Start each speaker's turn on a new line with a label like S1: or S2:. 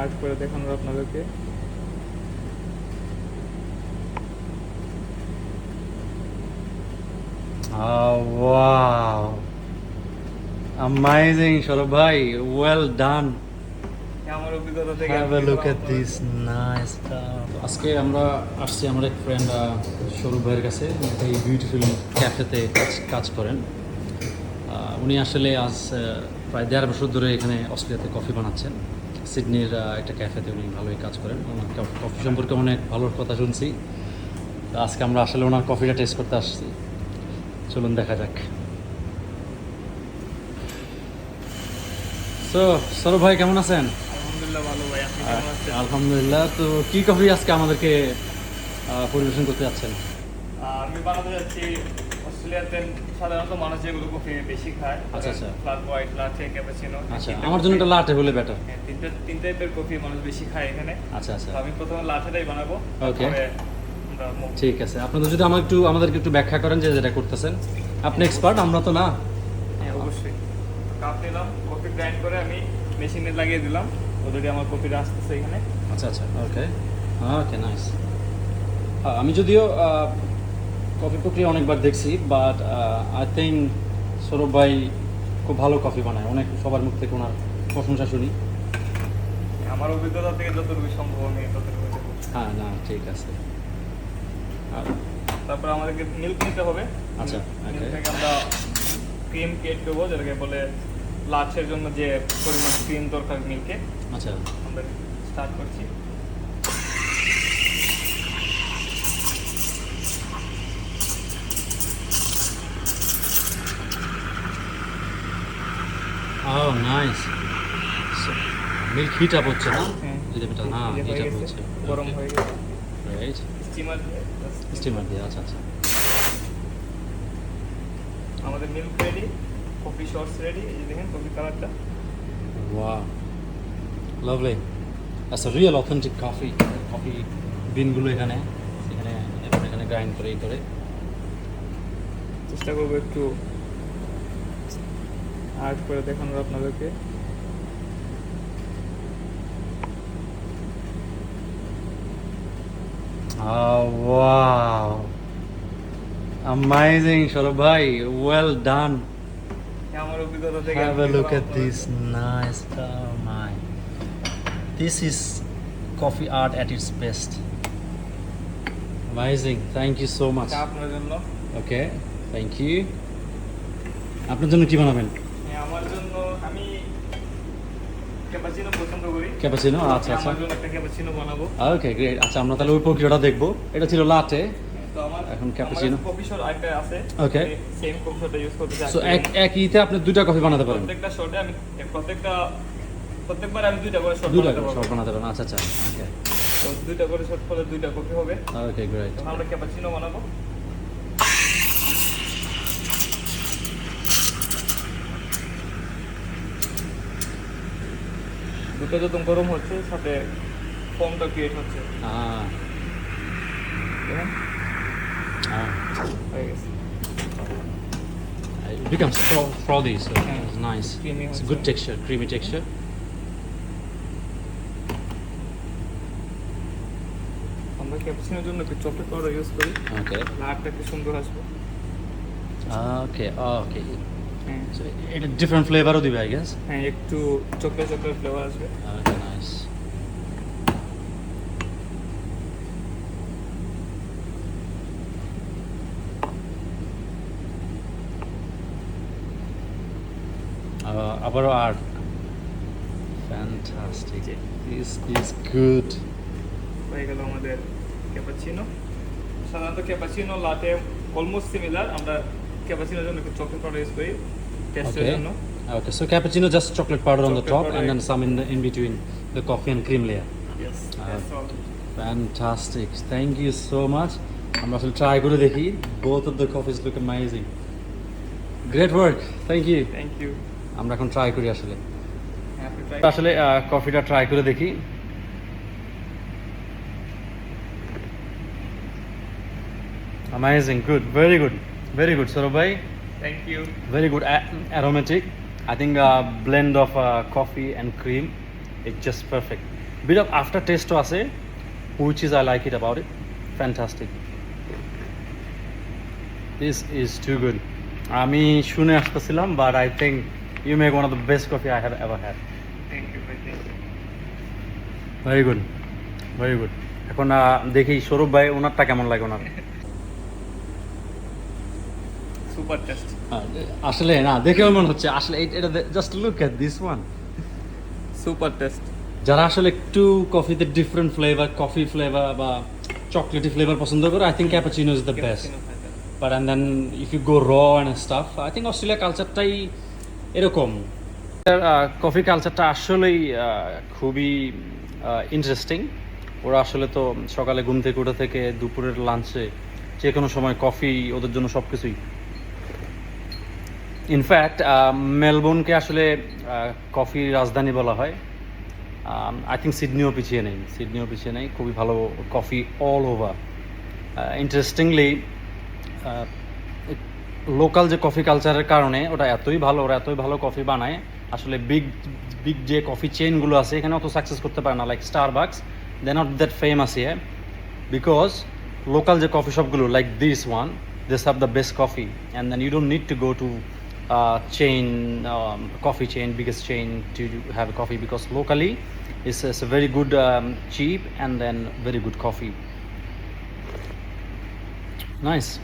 S1: Art করে দেখানোর আপনাদেরকে.
S2: Amazing, সৌরভ ভাই ওয়েল ডান
S1: আমার অভিজ্ঞতা থেকে
S2: have look at this nice আজকে আমরা আসছি আমার এক ফ্রেন্ড সৌরভ ভাইয়ের কাছে। এই বিউটিফুল ক্যাফেতে কাজ কাজ করেন। উনি আসলে আজ প্রায় দেড় বছর ধরে এখানে অস্ট্রেলিয়াতে কফি বানাচ্ছেন। সিডনির একটা ক্যাফেতে উনি ভালোই কাজ করেন। ওনার কফি সম্পর্কে অনেক ভালো কথা শুনছি। তো আজকে আমরা আসলে ওনার কফিটা টেস্ট করতে আসছি। চলুন দেখা যাক। তো সৌরভ ভাই কেমন আছেন?
S1: আলহামদুলিল্লাহ
S2: তো কি কফি আজকে আমাদেরকে পরিবেশন করতে যাচ্ছেন?
S1: আমি বানাতে যাচ্ছি অস্ট্রেলিয়াতে সাধারণত মানুষ যেগুলো কফি বেশি খায়
S2: আচ্ছা, আচ্ছা।
S1: ফ্ল্যাট হোয়াইট লাটে ক্যাপাচিনো
S2: আচ্ছা আমার জন্য একটা লাটে হলে বেটার
S1: তিনটা তিন টাইপের কফি মানুষ বেশি খায় এখানে।
S2: আচ্ছা আচ্ছা।
S1: আমি প্রথমে লাটেটাই বানাবো
S2: ঠিক আছে আপনাদের যদি আমার একটু আমাদেরকে একটু ব্যাখ্যা করেন যে যেটা করতেছেন। আপনি এক্সপার্ট আমরা তো না।
S1: হ্যাঁ অবশ্যই। কাপ নিলাম কফি গ্রাইন্ড করে আমি মেশিনে লাগিয়ে দিলাম অলরেডি আমার কফিটা আসতেছে এখানে।
S2: আচ্ছা আচ্ছা ওকে ওকে নাইস আমি যদিও কফি প্রক্রিয়া অনেকবার দেখছি বাট আই থিঙ্ক সৌরভ ভাই খুব ভালো কফি বানায়। অনেক সবার মুখ থেকে ওনার প্রশংসা শুনি।
S1: আমার অভিজ্ঞতা থেকে যতটুকু সম্ভব আমি ততটুকু
S2: হ্যাঁ না ঠিক আছে।
S1: তারপর আমাদেরকে মিল্ক নিতে হবে।
S2: আচ্ছা.
S1: থেকে আমরা ক্রিম কেট দেবো যেটাকে বলে লাচের জন্য যে পরিমাণ ক্রিম দরকার মিল্কে
S2: আচ্ছা।
S1: আমরা স্টার্ট করছি।
S2: নাইস মিল্ক হিট আপ হচ্ছে না?
S1: হ্যাঁ।
S2: এটা না
S1: এই যে
S2: হিট আপ হচ্ছে।
S1: গরম হয়ে গেছে।
S2: রাইট
S1: স্টিমার
S2: স্টিমার দিয়ে আচ্ছা আচ্ছা।
S1: আমাদের milk ready coffee shots ready এই যে দেখেন কফি কালারটা
S2: ওয়াও লাভলি আচ্ছা রিয়েল অথেন্টিক কফি কফি বিনগুলো এখানে। এখানে এখানে গ্রাইন্ড করে এই করে।
S1: চেষ্টা করব একটু আর্ট করে দেখানোর আপনাদেরকে
S2: অ্যামেজিং সৌরভ ভাই ওয়েল ডান
S1: আমার অভিজ্ঞতা থেকে
S2: oh is coffee art at its best amazing thank you so much
S1: আপনার জন্য
S2: okay thank you আপনার জন্য কি বানাবেন
S1: হ্যাঁ, আমার জন্য আমি ক্যাপাচিনো পছন্দ করি।
S2: ক্যাপাচিনো আচ্ছা আচ্ছা।
S1: আমার জন্য একটা ক্যাপাচিনো বানাবো।
S2: ওকে গ্রেট আচ্ছা আমরা তাহলে ওই প্রক্রিয়াটা দেখব। এটা ছিল লাটে এখন?
S1: কফি শট আছে।
S2: Okay.
S1: সেম কফি শটটা ইউজ করতে চাই।
S2: সো এক এক ইতে আপনি দুইটা কফি বানাতে পারেন?
S1: প্রত্যেকটা শটে আমি প্রত্যেকটা প্রত্যেকবার আমি দুইটা করে শট
S2: দুইটা
S1: বানাতে
S2: বানাতে পারেন। আচ্ছা আচ্ছা। ওকে
S1: তো দুইটা করে শট করলে দুইটা কফি হবে।
S2: ওকে গ্রেট
S1: আমরা ক্যাপাচিনো বানাবো। দুটো যত গরম হচ্ছে সাথে ফর্মটা ক্রিয়েট হচ্ছে
S2: ah
S1: দেখেন
S2: ah
S1: হয়ে গেছে
S2: it becomes fro- frothy so
S1: Yeah.
S2: it's nice
S1: Creamy
S2: it's a good texture creamy texture
S1: আমরা ক্যাপাচিনোর জন্য একটু চকলেট পাউডার ইউজ করি
S2: okay
S1: লাটটা একটু সুন্দর আসবে হ্যাঁ
S2: so এটা different flavorও দিবে i guess
S1: হ্যাঁ একটু চকলেট চকলেট ফ্লেভার আসবে।
S2: আবারও art fantastic this is good
S1: হয়ে গেল আমাদের ক্যাপাচিনো সাধারণত ক্যাপাচিনো লাটে অলমোস্ট সিমিলার আমরা ক্যাপাচিনোর জন্য একটু চকলেট পাউডার ইউজ করি। টেস্টের
S2: Okay.
S1: জন্য
S2: Okay, so cappuccino just chocolate powder on the top
S1: powder,
S2: and then some in the, in between the coffee and cream layer.
S1: Yes
S2: Uh, Fantastic. Thank you so much. I'm আমরা আসলে try করে দেখি both of the coffees look amazing. Great work. Thank you.
S1: Thank you
S2: আমরা এখন try করি আসলে আসলে কফিটা ট্রাই করে দেখি Amazing, good, very good, very good, Saurabh bhai.
S1: Thank you
S2: Very good, a- aromatic. I think a blend of uh, coffee and cream. It's just perfect. Bit of aftertaste to আছে, which is I like it about it. Fantastic. This is too good. আমি শুনে আসতেছিলাম but I think you make one of the best coffee I have ever had very good very good এখন দেখি সৌরভ ভাই ওনারটা কেমন লাগে ওনার
S1: super test.
S2: আসলে না দেখে মনে হচ্ছে আসলে এটা just look at this one
S1: super taste.
S2: যারা আসলে একটু কফিতে ডিফারেন্ট ফ্লেভার কফি ফ্লেভার বা চকলেটি ফ্লেভার পছন্দ করে I think cappuccino is the best but and then if you go raw and stuff I think Australia কালচারটাই এরকম। Coffee কালচারটা আসলেই আহ, খুবই ইন্টারেস্টিং ওরা আসলে তো সকালে ঘুম থেকে উঠে থেকে দুপুরের লাঞ্চে যে কোনো সময় কফি ওদের জন্য সব কিছুই ইনফ্যাক্ট মেলবোর্নকে আসলে কফি রাজধানী বলা হয়। আই থিঙ্ক সিডনিও পিছিয়ে নেই। সিডনিও পিছিয়ে নেই। খুবই ভালো coffee all over interestingly local যে কফি কালচারের কারণে ওটা এতই ভালো, ওরা এতই ভালো কফি বানায়। আসলে বিগ বিগ যে কফি চেইনগুলো আছে, এখানে অত সাকসেস করতে পারে না like Starbucks they not that famous ইয়ে বিকজ লোকাল যে coffee শপগুলো like this one this have the best coffee and then you don't need to go to chain um, coffee chain biggest chain to have a coffee because locally it's, it's a very good um, cheap and then very good coffee. Nice